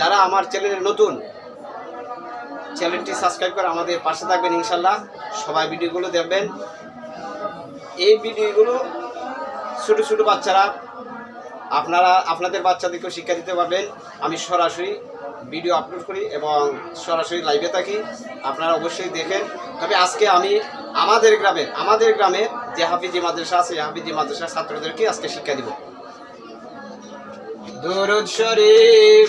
যারা আমার চ্যানেলে নতুন, চ্যানেলটি সাবস্ক্রাইব করে আমাদের পাশে থাকবেন ইনশাল্লাহ সবাই ভিডিওগুলো দেখবেন। এই ভিডিওগুলো ছোটো ছোটো বাচ্চারা, আপনারা, আপনাদের বাচ্চাদেরকেও শিক্ষা দিতে পারবেন। আমি সরাসরি ভিডিও আপলোড করি এবং সরাসরি লাইভে থাকি। আপনারা অবশ্যই দেখেন। তবে আজকে আমি আমাদের গ্রামে আমাদের গ্রামে যে হাফিজি মাদ্রাসা আছে হাফিজি মাদ্রাসার ছাত্রদেরকে আজকে শিক্ষা দিব। দুরুদ শরীফ।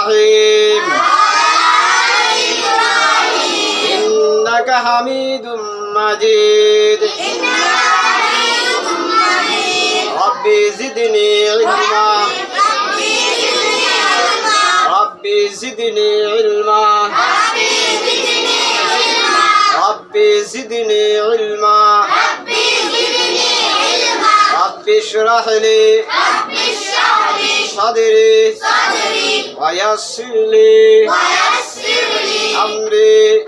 إبراهيم إنك حميد مجيد ربي زدني علما ربي زدني علما ربي زدني علما ربي اشرح لي صدري ويسر لي أمري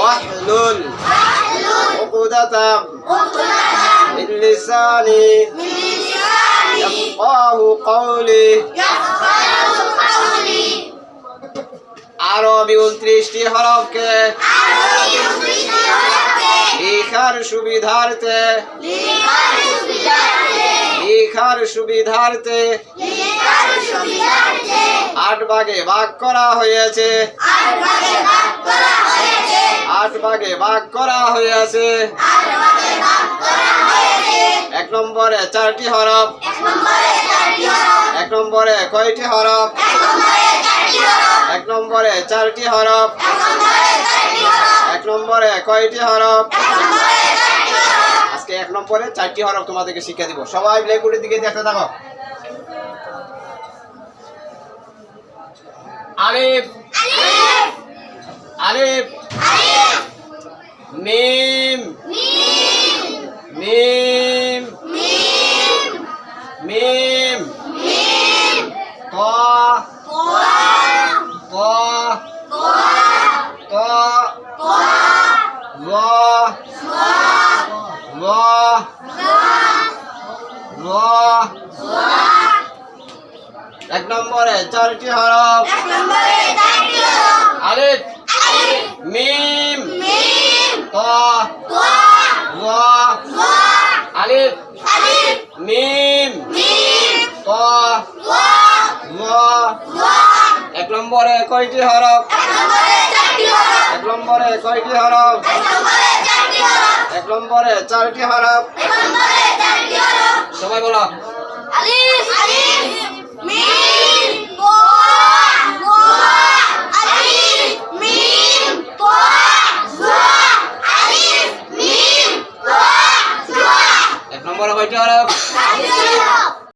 واحلل عقدة من لساني يفقه قولي আরবি উনত্রিশটি হরফকে লেখার সুবিধার্থে লেখার সুবিধার্থে আট ভাগে ভাগ করা হয়েছে। আট ভাগে ভাগ করা হয়েছে। এক নম্বরে চারটি হরফ। এক নম্বরে কয়টি হরফ? এক নম্বরে চারটি হরফ। এক নম্বরে কয়টি হরফ? আজকে এক নম্বরে চারটি হরফ তোমাদেরকে শিক্ষা দিব। সবাই ব্ল্যাকবোর্ডের দিকে দেখতে থাকো আলিফ। আলিফ। এক নম্বরে চারটি হরফ। আলিফ। মিম। আলিফ। মিম। এক নম্বরে কয়টি হরফ? এক নম্বরে কয়টি হরফ। এক নম্বরে চারটি হরফ সবাই বলো। আলিফ আলিফ মিম এক নম্বরে কয়টি হরফ